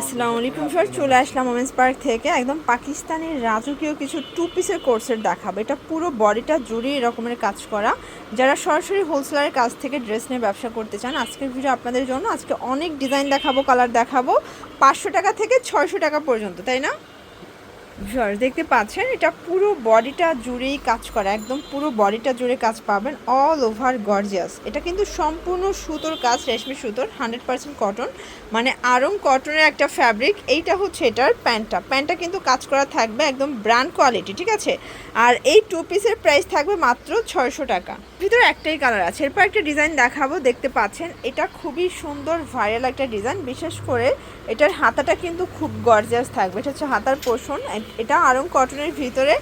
আসসালামু আলাইকুম স্যার চলে আসলাম ওমেন্স পার্ক থেকে। একদম পাকিস্তানের রাজকীয় কিছু টু পিসের কোর্সের দেখাবো। এটা পুরো বডিটা জুড়ে এরকমের কাজ করা। যারা সরাসরি হোলসেলারের কাছ থেকে ড্রেস নিয়ে ব্যবসা করতে চান, আজকের ভিডিও আপনাদের জন্য আজকে অনেক ডিজাইন দেখাবো কালার দেখাবো। পাঁচশো টাকা থেকে ছয়শো টাকা পর্যন্ত, তাই না? ভিউয়ার্স দেখতে পাচ্ছেন, এটা পুরো বডিটা জুড়েই কাজ করা, একদম পুরো বডিটা জুড়ে কাজ পাবেন অল ওভার গর্জিয়াস এটা কিন্তু সম্পূর্ণ সুতোর কাজ, রেশমি সুতোর হান্ড্রেড পার্সেন্ট কটন মানে আরম কটনের একটা ফ্যাব্রিক এইটা হচ্ছে এটার প্যান্টটা। প্যান্টটা কিন্তু কাজ করা থাকবে একদম ব্র্যান্ড কোয়ালিটি ঠিক আছে? আর এই টু পিসের প্রাইস থাকবে মাত্র ছয়শো টাকা। ভিতরে একটাই কালার আছে। এরপর একটা ডিজাইন দেখাবো, দেখতে পাচ্ছেন, এটা খুবই সুন্দর ভাইরাল একটা ডিজাইন বিশেষ করে এটার হাতাটা কিন্তু খুব গর্জিয়াস থাকবে। এটা হচ্ছে হাতার পোষণ এটা আরং কটনের ভিতরে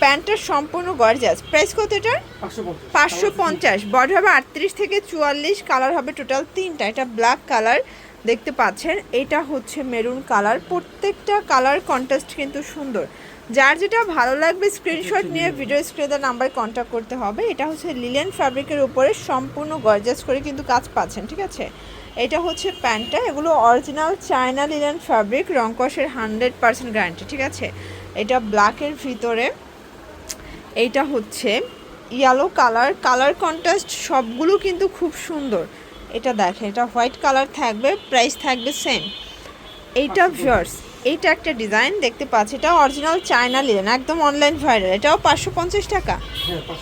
প্যান্টটা সম্পূর্ণ গর্জিয়াস প্রাইস কত এটার? পাঁচশো পঞ্চাশ। বডি হবে আটত্রিশ থেকে চুয়াল্লিশ কালার হবে টোটাল তিনটা। এটা ব্ল্যাক কালার দেখতে পাচ্ছেন। এটা হচ্ছে মেরুন কালার প্রত্যেকটা কালার কন্ট্রাস্ট কিন্তু সুন্দর। যার যেটা ভালো লাগবে স্ক্রিনশট নিয়ে ভিডিও স্ক্রিনে নাম্বার কন্ট্যাক্ট করতে হবে। এটা হচ্ছে লিলেন ফ্যাব্রিকের উপরে সম্পূর্ণ গর্জাস করে কিন্তু কাজ পাচ্ছেন ঠিক আছে? এটা হচ্ছে প্যান্টটা। এগুলো অরিজিনাল চায়না লিলেন ফ্যাব্রিক রংকসের হান্ড্রেড পার্সেন্ট গ্যারান্টি ঠিক আছে? এটা ব্ল্যাকের ভিতরে। এইটা হচ্ছে ইয়েলো কালার কালার কন্ট্রাস্ট সবগুলো কিন্তু খুব সুন্দর। এটা দেখে এটা হোয়াইট কালার থাকবে প্রাইস থাকবে সেম এইটা ভিউয়ার্স এইটা একটা ডিজাইন দেখতে পাচ্ছি। এটা অরিজিনাল চায়না লিলেন একদম অনলাইন ভাইরাল এটাও পাঁচশো পঞ্চাশ টাকা।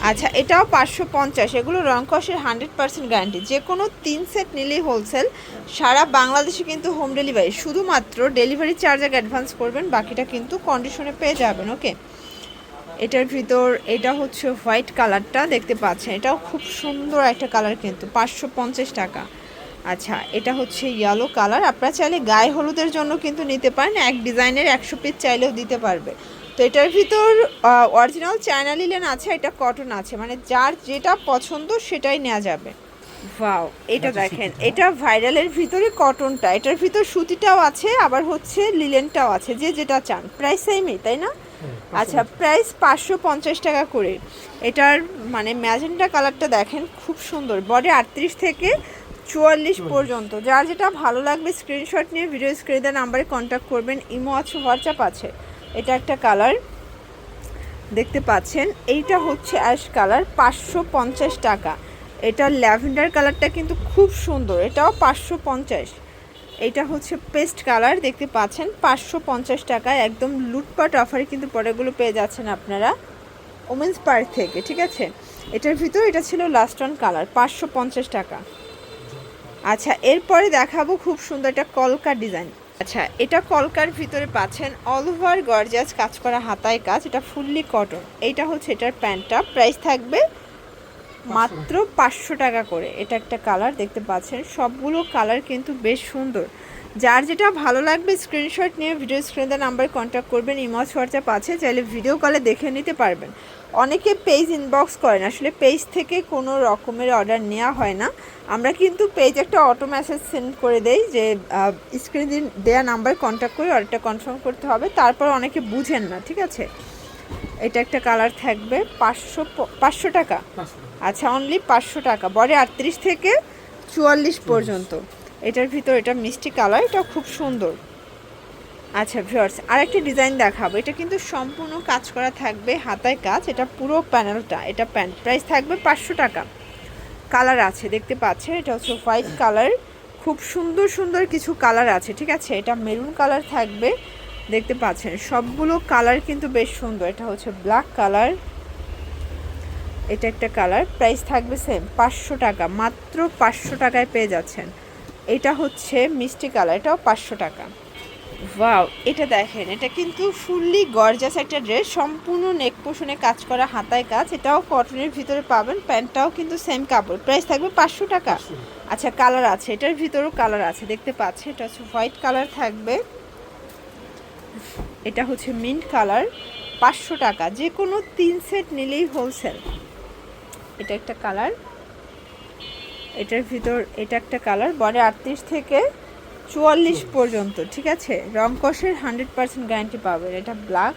আচ্ছা এটাও পাঁচশো পঞ্চাশ। এগুলো রং কষের হান্ড্রেড পার্সেন্ট গ্যারান্টি যে কোনো তিন সেট নিলেই হোলসেল সারা বাংলাদেশে কিন্তু হোম ডেলিভারি শুধুমাত্র ডেলিভারি চার্জ আগে অ্যাডভান্স করবেন বাকিটা কিন্তু কন্ডিশনে পেয়ে যাবেন ওকে এটার ভিতর এটা হচ্ছে হোয়াইট কালারটা দেখতে পাচ্ছেন। এটাও খুব সুন্দর একটা কালার কিন্তু পাঁচশো পঞ্চাশ টাকা। আচ্ছা এটা হচ্ছে ইয়েলো কালার আপনারা চাইলে গায়ে হলুদের জন্য কিন্তু নিতে পারেন এক ডিজাইনের একশো পিস চাইলেও দিতে পারবে। তো এটার ভিতর অরিজিনাল চায়না লিলেন আছে এটা কটন আছে মানে যার যেটা পছন্দ সেটাই নেওয়া যাবে। ওয়াও এটা দেখেন এটা ভাইরালের ভিতরে কটনটা এটার ভিতর সুতিটাও আছে আবার হচ্ছে লিলেনটাও আছে যে যেটা চান। প্রাইস সেমই তাই না? আচ্ছা প্রাইস পাঁচশো পঞ্চাশ টাকা করে। এটার মানে ম্যাজেন্টা কালারটা দেখেন খুব সুন্দর। বডি আটত্রিশ থেকে চুয়াল্লিশ পর্যন্ত। যার যেটা ভালো লাগবে স্ক্রিনশট নিয়ে ভিডিও স্ক্রিনে নাম্বারে কন্ট্যাক্ট করবেন। ইমো আছে হোয়াটসঅ্যাপ আছে। এটা একটা কালার দেখতে পাচ্ছেন এইটা হচ্ছে অ্যাশ কালার পাঁচশো পঞ্চাশ টাকা। এটা ল্যাভেন্ডার কালারটা কিন্তু খুব সুন্দর এটাও পাঁচশো পঞ্চাশ। এটা হচ্ছে পেস্ট কালার দেখতে পাচ্ছেন পাঁচশো পঞ্চাশ টাকায় একদম লুটপাট অফারে কিন্তু প্রোডাক্টগুলো পেয়ে যাচ্ছেন আপনারা। ওমেন্স পার্ক থেকে ঠিক আছে? এটার ভিতর এটা ছিল লাস্ট অন কালার পাঁচশো পঞ্চাশ টাকা। আচ্ছা এরপরে দেখাবো খুব সুন্দর একটা কলকার ডিজাইন। আচ্ছা এটা কলকার ভিতরে পাচ্ছেন অল ওভার গর্জাস কাজ করা হাতায় কাজ, এটা ফুললি কটন এইটা হচ্ছে এটার প্যান্টটা প্রাইস থাকবে মাত্র পাঁচশো টাকা করে। এটা একটা কালার দেখতে পাচ্ছেন, সবগুলো কালার কিন্তু বেশ সুন্দর। যার যেটা ভালো লাগবে স্ক্রিনশট নিয়ে ভিডিও স্ক্রিনে নাম্বারে কন্ট্যাক্ট করবেন ইমজ হোয়াটসঅ্যাপ আছে চাইলে ভিডিও কলে দেখে নিতে পারবেন। অনেকে পেজ ইনবক্স করেন আসলে পেজ থেকে কোনো রকমের অর্ডার নেওয়া হয় না। আমরা কিন্তু পেজ একটা অটো মেসেজ সেন্ড করে দেই যে স্ক্রিনে দেওয়া নাম্বার কন্ট্যাক্ট করে অর্ডারটা কনফার্ম করতে হবে তারপর অনেকে বুঝেন না ঠিক আছে? এটা একটা কালার থাকবে পাঁচশো পাঁচশো টাকা। আচ্ছা অনলি পাঁচশো টাকা বডি আটত্রিশ থেকে চুয়াল্লিশ পর্যন্ত। এটার ভিতর এটা মিষ্টি কালার এটা খুব সুন্দর। আচ্ছা ভিউয়ার্স আরেকটি ডিজাইন দেখাবো। এটা কিন্তু সম্পূর্ণ কাজ করা থাকবে হাতায় কাজ, এটা পুরো প্যানেলটা এটা প্যান্ট প্রাইস থাকবে পাঁচশো টাকা। কালার আছে, দেখতে পাচ্ছে এটা হচ্ছে হোয়াইট কালার খুব সুন্দর সুন্দর কিছু কালার আছে, ঠিক আছে? এটা মেরুন কালার থাকবে, দেখতে পাচ্ছেন। সবগুলো কালার কিন্তু বেশ সুন্দর। এটা হচ্ছে ব্ল্যাক কালার এটা একটা কালার প্রাইস থাকবে সেম পাঁচশো টাকা, মাত্র পাঁচশো টাকায় পেয়ে যাচ্ছেন। এটা হচ্ছে মিষ্টি কালার এটাও পাঁচশো টাকা। ওয়াও এটা দেখেন এটা কিন্তু ফুললি গর্জাস একটা ড্রেস সম্পূর্ণ নেক পোষণে কাজ করা হাতায় কাজ এটাও কটনের ভিতরে পাবেন প্যান্টটাও কিন্তু সেম কাপড় প্রাইস থাকবে পাঁচশো টাকা। আচ্ছা কালার আছে এটার ভিতরেও কালার আছে দেখতে পাচ্ছে এটা হচ্ছে হোয়াইট কালার থাকবে। এটা হচ্ছে মিন্ট কালার পাঁচশো টাকা যে কোনো তিন সেট নিলেই হোলসেল এটা একটা কালার এটার ভিতর, এটা একটা কালার বডি আটত্রিশ থেকে চুয়াল্লিশ পর্যন্ত, ঠিক আছে? রং কষের হান্ড্রেড পার্সেন্ট গ্যারান্টি পাবেন, এটা ব্ল্যাক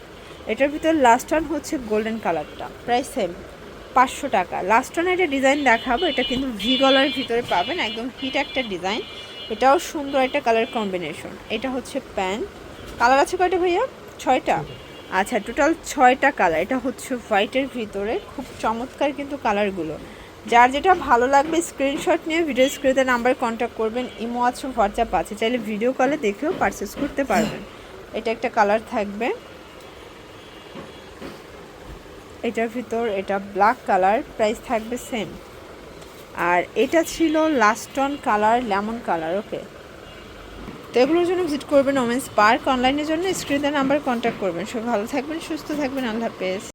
এটার ভিতর লাস্ট হচ্ছে গোল্ডেন কালারটা প্রাইস সেম পাঁচশো টাকা। লাস্ট ওয়ান একটা ডিজাইন দেখাবো, এটা কিন্তু ভি গলার ভিতরে পাবেন, একদম হিট একটা ডিজাইন এটাও সুন্দর একটা কালার কম্বিনেশন এটা হচ্ছে প্যান্ট কালার আছে কয়টা ভাইয়া? ছয়টা? আচ্ছা টোটাল ছয়টা কালার এটা হচ্ছে হোয়াইটের ভিতরে, খুব চমৎকার কিন্তু কালারগুলো যার যেটা ভালো লাগবে স্ক্রিনশট নিয়ে ভিডিও স্ক্রিনে নাম্বার কন্ট্যাক্ট করবেন। ইমো আছে হোয়াটসঅ্যাপ আছে, চাইলে ভিডিও কলে দেখেও পারচেস করতে পারবেন। এটা একটা কালার থাকবে। এটার ভিতর এটা ব্ল্যাক কালার প্রাইস থাকবে সেম আর এটা ছিল লাস্টন কালার লেমন কালার ওকে তো এগুলোর জন্য ভিজিট করবেন ওমেন্স পার্ক অনলাইনের জন্য স্ক্রিনে নাম্বার কন্ট্যাক্ট করবেন। সব ভালো থাকবেন, সুস্থ থাকবেন, আল্লাহ হাফেজ।